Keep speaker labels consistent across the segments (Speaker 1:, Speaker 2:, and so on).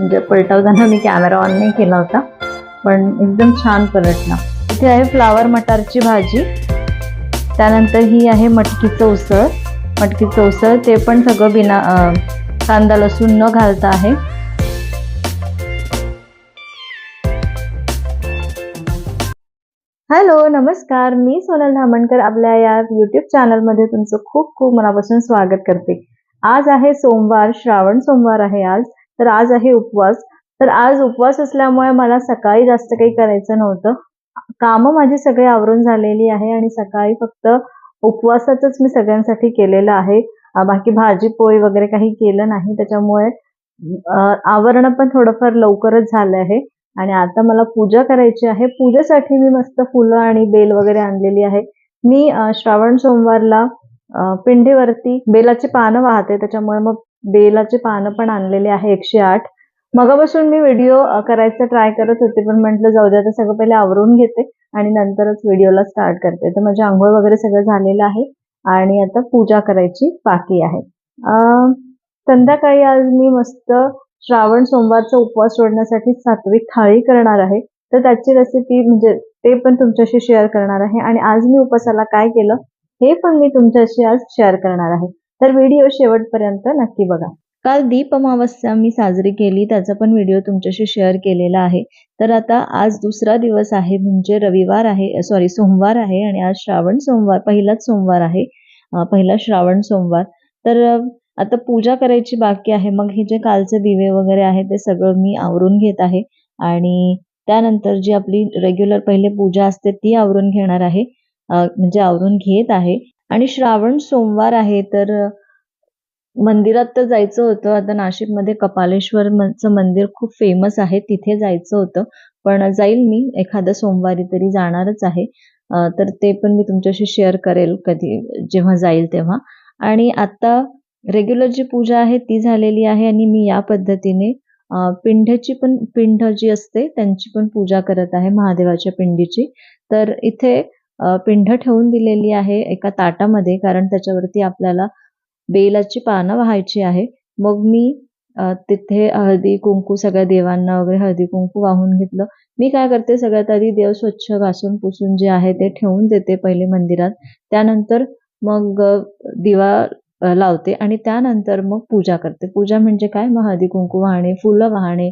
Speaker 1: म्हणजे पलटवताना मी camera on नाही केला होता. पण एकदम छान पलटला. इथे आहे फ्लावर मटारची भाजी. त्यानंतर ही आहे मटकीचं उसळ. मटकीचं उसळ ते पण सगळं बिना कांदा लसूण न घालता आहे. हॅलो नमस्कार. मी सोनल धामणकर आपल्या या युट्यूब चॅनलमध्ये तुमचं खूप खूप मनापासून स्वागत करते. आज आहे सोमवार श्रावण सोमवार आहे आज. तर आज आहे उपवास. तर आज उपवास असल्यामुळे मला सकाळी जास्त काही करायचं नव्हतं. कामं माझी सगळी आवरून झालेली आहे आणि सकाळी फक्त उपवासातच मी सगळ्यांसाठी केलेलं आहे. बाकी भाजी पोळी वगैरे काही केलं नाही. त्याच्यामुळे आवरण पण थोडंफार लवकरच झालं आहे. आणि आता मला पूजा करायची आहे. पूजेसाठी मी मस्त फुलं आणि बेल वगैरे आणलेली आहे. मी श्रावण सोमवारला पिंढीवरती पिंडीवरती बेलाची पानं वाहते. त्याच्यामुळे मग बेलाचे पानं पण आणलेले आहे एकशे आठ. मगापासून मी व्हिडिओ करायचा ट्राय करत होते पण म्हटलं जाऊ दे आता सगळं पहिले आवरून घेते आणि नंतरच व्हिडिओला स्टार्ट करते. तर माझी आंघोळ वगैरे सगळं झालेलं आहे आणि आता पूजा करायची बाकी आहे. संध्याकाळी आज मी मस्त श्रावण सोमवारचा उपवास सोडण्यासाठी सात्विक थाळी करणार आहे. तर त्याची रेसिपी म्हणजे ते पण तुमच्याशी शेअर करणार आहे. आणि आज मी उपवासाला काय केलं हे पण मी तुमच्याशी आज शेअर करणार आहे. तर व्हिडिओ शेवटपर्यंत नक्की बघा. काल दीप अमावस्या मी साजरी केली त्याचा पण व्हिडिओ तुमच्याशी शेअर केलेला आहे. तर आता आज दुसरा दिवस आहे म्हणजे रविवार आहे सॉरी सोमवार आहे आणि आज श्रावण सोमवार पहिलाच सोमवार आहे पहिला श्रावण सोमवार. तर आता पूजा करायची बाकी आहे मग हे जे कालचे दिवे वगैरे आहे ते सगळं मी आवरून घेत आहे. आणि त्यानंतर जी आपली रेग्युलर पहिले पूजा असते ती आवरून घेणार आहे. म्हणजे आवरून घेत आहे. आणि श्रावण सोमवार आहे तर मंदिरात तर जायचं होतं. आता नाशिकमध्ये कपालेश्वरचं मंदिर खूप फेमस आहे तिथे जायचं होतं. पण जाईल मी एखाद्या सोमवारी तरी जाणारच आहे. तर ते पण मी तुमच्याशी शेअर करेल कधी जेव्हा जाईल तेव्हा. आणि आता रेग्युलर जी पूजा आहे ती झालेली आहे आणि मी या पद्धतीने अं, पिंड्याची पण पिंड जी असते त्यांची पण पूजा करत आहे महादेवाच्या पिंडीची. तर इथे अं, पिंड ठेवून दिलेली आहे एका ताटामध्ये कारण त्याच्यावरती आपल्याला बेलाची पानं व्हायची आहे. मग मी अ, तिथे हळदी कुंकू सगळ्या देवांना वगैरे हळदी कुंकू वाहून घेतलं. मी काय करते सगळ्यात आधी देव स्वच्छ घासून पुसून जे आहे ते ठेवून देते पहिले मंदिरात. त्यानंतर मग दिवा लावते आणि त्यानंतर मग पूजा करते. पूजा म्हणजे काय? मग हळदी कुंकू वाहणे फुलं वाहणे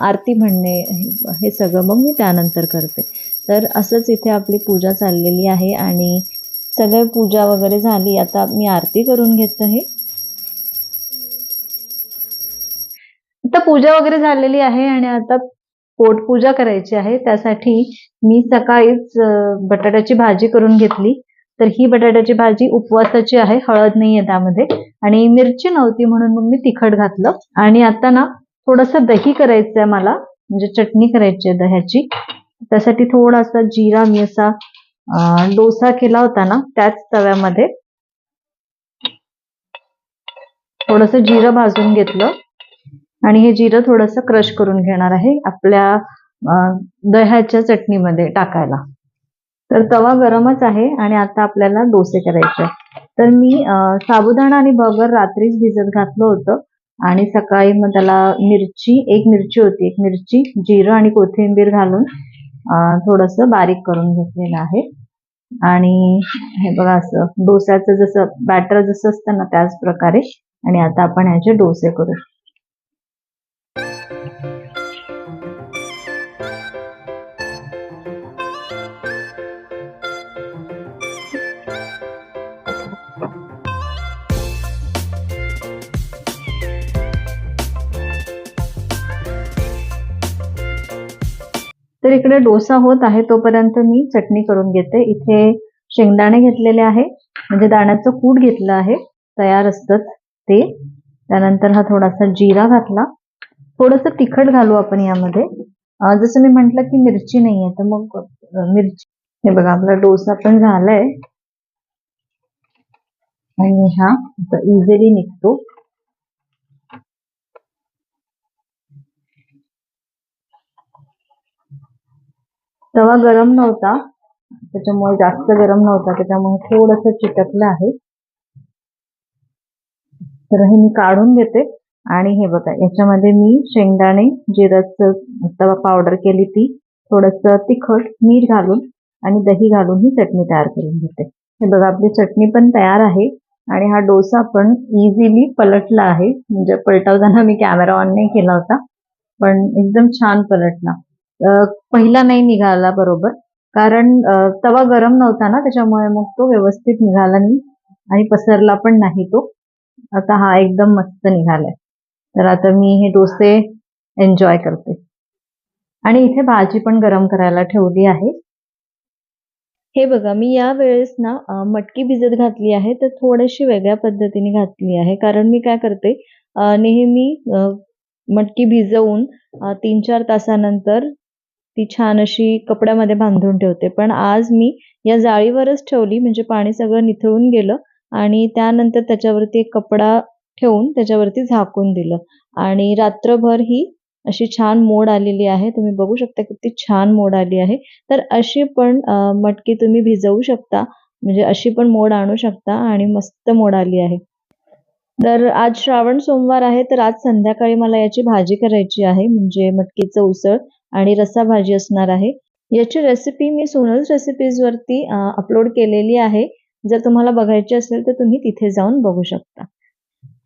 Speaker 1: आरती म्हणणे हे- हे सगळं मग मी त्यानंतर करते. तर असंच इथे आपली पूजा चाललेली आहे आणि सगळे पूजा वगैरे झाली. आता मी आरती करून घेत आहे आता पूजा वगैरे झालेली आहे आणि आता पोटपूजा करायची आहे. त्यासाठी मी सकाळीच बटाट्याची भाजी करून घेतली. तर ही बटाट्याची भाजी उपवासाची आहे हळद नाहीये त्यामध्ये. आणि मिरची नव्हती म्हणून मग मी तिखट घातलं. आणि आता ना थोडस दही करायचं आहे मला. म्हणजे चटणी करायची आहे दह्याची. त्यासाठी थोडासा जिरा मी असा डोसा केला होता ना त्याच तव्यामध्ये. थोडस जिरं भाजून घेतलं. आणि हे जिरं थोडस क्रश करून घेणार आहे आपल्या दह्याच्या चटणीमध्ये टाकायला. तर तवा गरमच आहे आणि आता आपल्याला डोसे करायचे तर मी साबुदाणा आणि बगर रात्रीच भिजत घातलं होतं. आणि सकाळी मग त्याला मिरची एक मिरची होती एक मिरची जिरं आणि कोथिंबीर घालून थोडस बारीक करून घेतलेलं आहे. आणि हे बघा असं डोस्याचं जसं बॅटर जसं असतं ना त्याच प्रकारे. आणि आता आपण ह्याचे डोसे करू. तर इकडे डोसा होत आहे तोपर्यंत मी चटणी करून घेते. इथे शेंगदाणे घेतलेले आहे म्हणजे दाण्याचं कूट घेतलं आहे तयार असतात ते. त्यानंतर हा थोडासा जिरा घातला. थोडस तिखट घालू आपण यामध्ये. जसं मी म्हंटल की मिरची नाहीये तर मग मिरची. हे बघा आपला डोसा पण झालाय. आणि हा इझिली निघतो. तवा गरम नव्हता. त्याच्यामुळे जास्त गरम नव्हता. त्याच्यामुळे थोडस चिटकलं आहे. तर हे मी काढून घेते. आणि हे बघा याच्यामध्ये मी शेंगदाणे जिरं तवा पावडर केली ती. थोडंसं तिखट मीठ घालून आणि दही घालून ही चटणी तयार करून घेते. हे बघा आपली चटणी पण तयार आहे. आणि हा डोसा पण इझिली पलटला आहे. म्हणजे पलटवताना मी कॅमेरा ऑन नाही केला होता. पण एकदम छान पलटला. पहिला नाही निघाला बरोबर. कारण तवा गरम नव्हता ना त्याच्यामुळे मग तो व्यवस्थित निघाला नाही आणि पसरला पण नाही तो. आता हा एकदम मस्त निघालाय. तर आता मी हे डोसे एन्जॉय करते. आणि इथे भाजी पण गरम करायला ठेवली आहे. हे बघा मी या वेळेस ना मटकी भिजत घातली आहे तर थोडीशी वेगळ्या पद्धतीने घातली आहे. कारण मी काय करते नेहमी मटकी भिजवून तीन चार तासानंतर ती छान अशी कपड्यामध्ये बांधून ठेवते. पण आज मी या जाळीवरच ठेवली म्हणजे पाणी सगळं निथळून गेलं आणि त्यानंतर त्याच्यावरती एक कपडा ठेवून त्याच्यावरती झाकून दिलं. आणि रात्रभर ही अशी छान मोड आलेली आहे. तुम्ही बघू शकता किती छान मोड आली आहे. तर अशी पण मटकी तुम्ही भिजवू शकता म्हणजे अशी पण मोड आणू शकता आणि मस्त मोड आली आहे. तर आज श्रावण सोमवार आहे तर आज संध्याकाळी मला याची भाजी करायची आहे म्हणजे मटकीचं उसळ. आणि रस्सा भाजी असणार आहे. याची रेसिपी मी सोनल्स रेसिपीजवरती अपलोड केलेली आहे. जर तुम्हाला बघायची असेल तर तुम्ही तिथे जाऊन बघू शकता.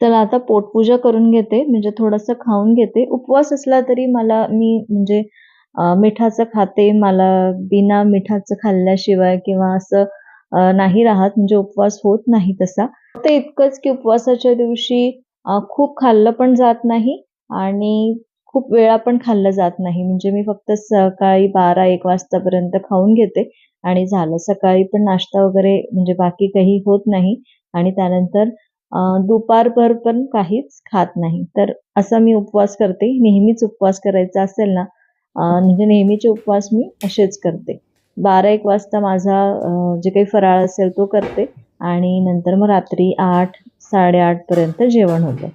Speaker 1: चला आता पोटपूजा करून घेते म्हणजे थोडंसं खाऊन घेते. उपवास असला तरी मला मी म्हणजे मिठाचं खाते. मला बिना मिठाचं खाल्ल्याशिवाय किंवा असं नाही राहत. म्हणजे उपवास होत नाही तसा. फक्त इतकंच की उपवासाच्या दिवशी खूप खाल्लं पण जात नाही. आणि खूप वेळा पण खाल्लं जात नाही. म्हणजे मी फक्त सकाळी बारा एक वाजतापर्यंत खाऊन घेते. आणि झालं सकाळी पण नाश्ता वगैरे म्हणजे बाकी काही होत नाही. आणि त्यानंतर दुपारभर पण काहीच खात नाही. तर असा मी उपवास करते. नेहमीच उपवास करायचा असेल ना म्हणजे नेहमीचे उपवास मी असेच करते. बारा एक वाजता माझा जे काही फराळ असेल तो करते. आणि नंतर मग रात्री आठ साडेआठपर्यंत जेवण होतं.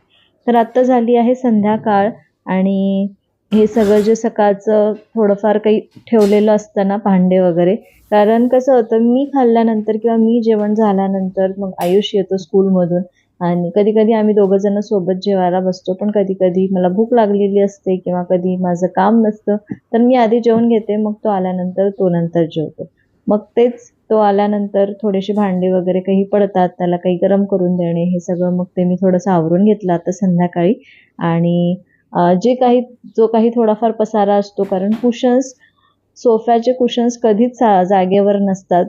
Speaker 1: तर आत्ता झाली आहे संध्याकाळ. आणि हे सगळं जे सकाळचं थोडंफार काही ठेवलेलं असतं ना भांडे वगैरे कारण कसं होतं मी खाल्ल्यानंतर किंवा मी जेवण झाल्यानंतर मग आयुष येतो स्कूलमधून आणि कधी कधी आम्ही दोघं जण सोबत जेवायला बसतो पण कधी कधी मला भूक लागलेली असते किंवा कधी माझं काम नसतं तर मी आधी जेवण घेते मग तो आल्यानंतर तो नंतर जेवतो. मग तेच तो आल्यानंतर थोडेसे भांडे वगैरे काही पडतात त्याला काही गरम करून देणे हे सगळं मग ते मी थोडंसं आवरून घेतलं आता संध्याकाळी. आणि जे काही जो काही थोडाफार पसारा असतो कारण कुशन्स सोफ्याचे कुशन्स कधीच जागेवर नसतात.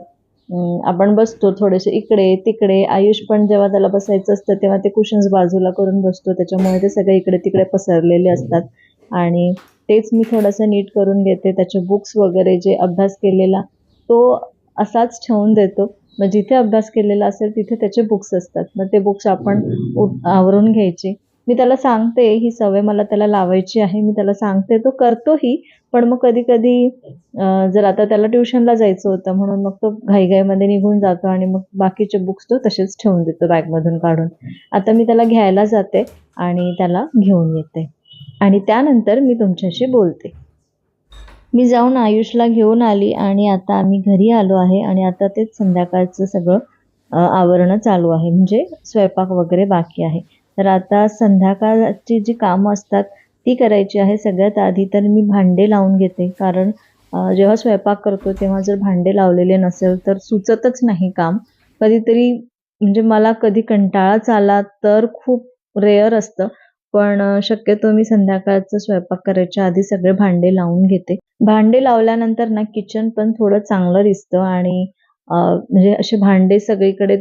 Speaker 1: आपण बसतो थोडेसे इकडे तिकडे. आयुष पण जेव्हा त्याला बसायचं असतं तेव्हा ते कुशन्स बाजूला करून बसतो. त्याच्यामुळे ते सगळे इकडे तिकडे पसरलेले असतात. आणि तेच मी थोडंसं नीट करून घेते. त्याचे बुक्स वगैरे जे अभ्यास केलेला तो असाच ठेवून देतो. मग जिथे अभ्यास केलेला असेल तिथे त्याचे बुक्स असतात. मग ते बुक्स आपण आवरून घ्यायचे. मी त्याला सांगते ही सवय मला त्याला लावायची आहे मी त्याला सांगते तो करतोही. पण मग कधी कधी जर आता त्याला ट्युशनला जायचं होतं म्हणून मग तो घाईघाईमध्ये निघून जातो आणि मग बाकीचे बुक्स तो तसेच ठेवून देतो बॅगमधून काढून. आता मी त्याला घ्यायला जाते आणि त्याला घेऊन येते. आणि त्यानंतर मी तुमच्याशी बोलते. मी जाऊन आयुषला घेऊन आली आणि आता आम्ही घरी आलो आहे आणि आता तेच संध्याकाळचं सगळं आवरणं चालू आहे. म्हणजे स्वयंपाक वगैरे बाकी आहे. तर आता संध्याकाळची जी कामं असतात ती करायची आहे सगळ्यात आधी. तर मी भांडे लावून घेते. कारण जेव्हा स्वयंपाक करतो तेव्हा जर भांडे लावलेले नसेल तर सुचतच नाही काम. कधीतरी म्हणजे मला कधी कंटाळाच आला तर खूप रेअर असतं. पण शक्यतो मी संध्याकाळचं स्वयंपाक करायच्या आधी सगळे भांडे लावून घेते. भांडे लावल्यानंतर ना किचन पण थोडं चांगलं दिसतं आणि म्हणजे असे भांडे सगळीकडे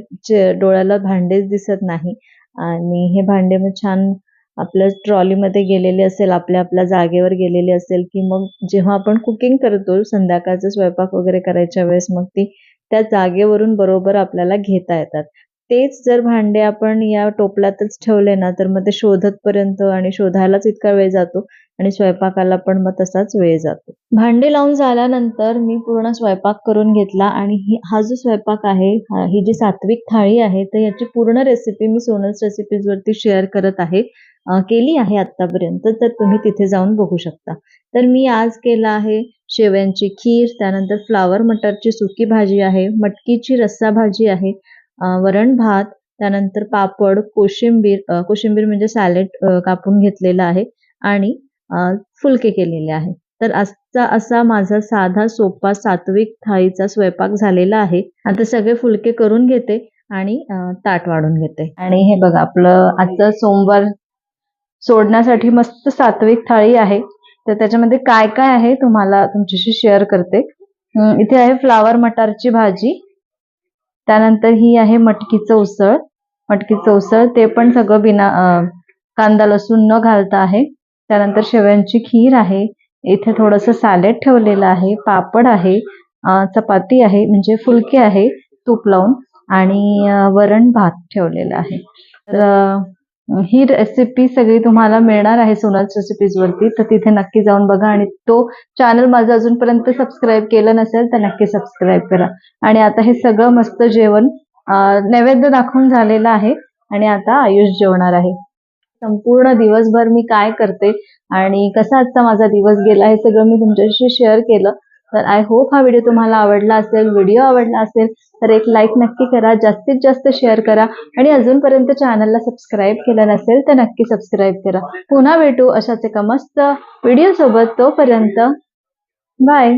Speaker 1: डोळ्याला भांडेच दिसत नाही. आणि हे भांडे मग छान आपल्या ट्रॉलीमध्ये गेलेले असेल आपल्या आपल्या जागेवर गेलेले असेल की मग जेव्हा आपण कुकिंग करतो संध्याकाळचा स्वयंपाक वगैरे करायच्या वेळेस मग ती त्या जागेवरून बरोबर आपल्याला घेता येतात. तेच जर भांडे आपण या टोपल्यातच ठेवले ना तर मग ते शोधतपर्यंत आणि शोधायलाच इतका वेळ जातो आणि स्वयंपाकाला पण मग तसाच वेळ जातो. भांडे लावून झाल्यानंतर मी पूर्ण स्वयंपाक करून घेतला आणि हा जो स्वयंपाक आहे ही जी सात्विक थाळी आहे तर याची पूर्ण रेसिपी मी सोनल्स रेसिपीज वरती शेअर करत आहे केली आहे आतापर्यंत तर तुम्ही तिथे जाऊन बघू शकता. तर मी आज केला आहे शेव्यांची खीर त्यानंतर फ्लावर मटरची सुकी भाजी आहे मटकीची रस्सा भाजी आहे वरण भात त्यानंतर पापड कोशिंबीर कोशिंबीर म्हणजे सॅलेड कापून घेतलेलं आहे आणि फुलके केलेले आहे. तर आजचा असा माझा साधा सोपा सात्विक थाळीचा स्वयंपाक झालेला आहे. आता सगळे फुलके करून घेते आणि ताट वाढून घेते. आणि हे बघा आपलं आजचं सोमवार सोडण्यासाठी मस्त सात्विक थाळी आहे. तर त्याच्यामध्ये काय काय आहे तुम्हाला तुमच्याशी शेअर करते. इथे आहे फ्लावर मटारची भाजी त्यानंतर ही आहे मटकीचं उसळ. मटकीचं उसळ ते पण सगळं बिना कांदा लसूण न घालता आहे. त्यानंतर शेवयांची खीर आहे. इथे थोडंसं सॅलेड ठेवलेलं आहे. पापड आहे. चपाती आहे. म्हणजे फुलके आहे. तूप लावून. आणि वरण भात ठेवलेला आहे. तर ही रेसिपी सगळी तुम्हाला मिळणार आहे सोनल्स रेसिपीज वरती. तर तिथे नक्की जाऊन बघा आणि तो चॅनल माझं अजूनपर्यंत सबस्क्राईब केलं नसेल तर नक्की सबस्क्राईब करा. आणि आता हे सगळं मस्त जेवण नैवेद्य दाखवून झालेलं आहे आणि आता आयुष जेवणार आहे. संपूर्ण दिवसभर मी काय करते आणि कसा आजचा माझा दिवस गेला हे सगळं मी तुमच्याशी शेअर केलं. तर आय होप हा व्हिडिओ तुम्हाला आवडला असेल व्हिडिओ आवडला असेल तर एक लाईक नक्की करा जास्तीत जास्त शेअर करा आणि अजूनपर्यंत चॅनलला सबस्क्राईब केलं नसेल तर नक्की सबस्क्राईब करा. पुन्हा भेटू अशाच एका मस्त व्हिडिओ सोबत तोपर्यंत बाय